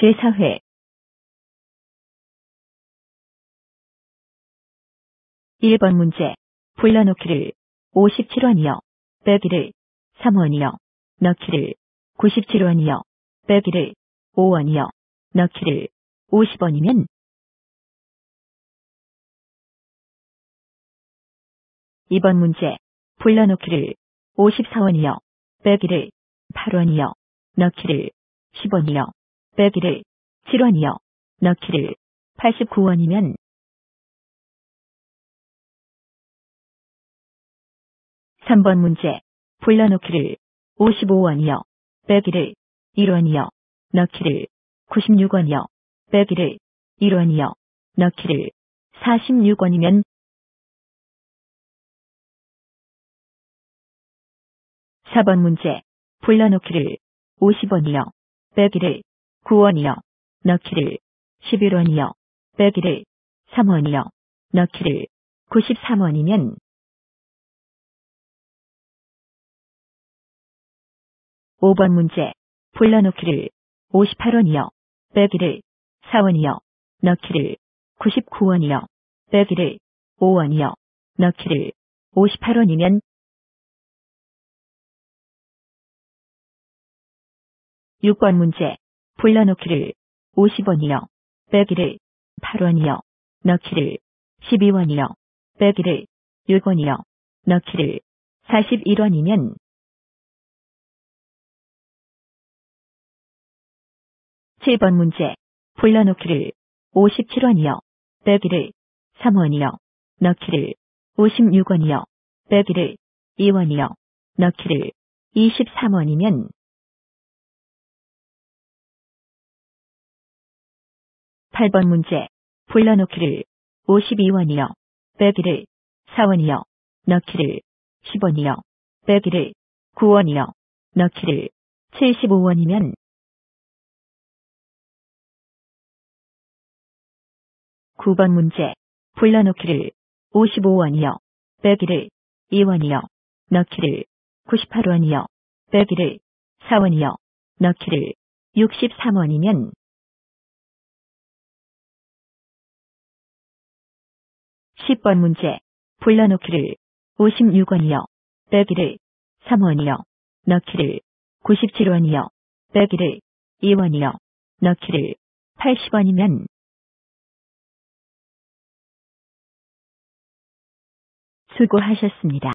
제4회 1번 문제. 불러놓기를 57원이요. 빼기를 3원이요. 넣기를 97원이요. 빼기를 5원이요. 넣기를 50원이면 2번 문제. 불러놓기를 54원이요. 빼기를 8원이요. 넣기를 10원이요. 빼기를 7원이요. 넣기를 89원이면 3번 문제. 불러놓기를 55원이요. 빼기를 1원이요. 넣기를 96원이요. 빼기를 1원이요. 넣기를 46원이면 4번 문제. 불러놓기를 50원이요. 빼기를 9원이요. 넣기를 11원이요. 빼기를 3원이요. 넣기를 93원이면 5번 문제. 불러놓기를 58원이요. 빼기를 4원이요. 넣기를 99원이요. 빼기를 5원이요. 넣기를 58원이면 6번 문제. 불러놓기를 50원이요. 빼기를 8원이요. 넣기를 12원이요. 빼기를 6원이요. 넣기를 41원이면 7번 문제. 불러놓기를 57원이요. 빼기를 3원이요. 넣기를 56원이요. 빼기를 2원이요. 넣기를 23원이면 8번 문제. 불러놓기를 52원이요. 빼기를 4원이요. 넣기를 10원이요. 빼기를 9원이요. 넣기를 75원이면 9번 문제. 불러놓기를 55원이요. 빼기를 2원이요. 넣기를 98원이요. 빼기를 4원이요. 넣기를 63원이면 10번 문제. 불러놓기를 56원이요. 빼기를 3원이요. 넣기를 97원이요. 빼기를 2원이요. 넣기를 80원이면 수고하셨습니다.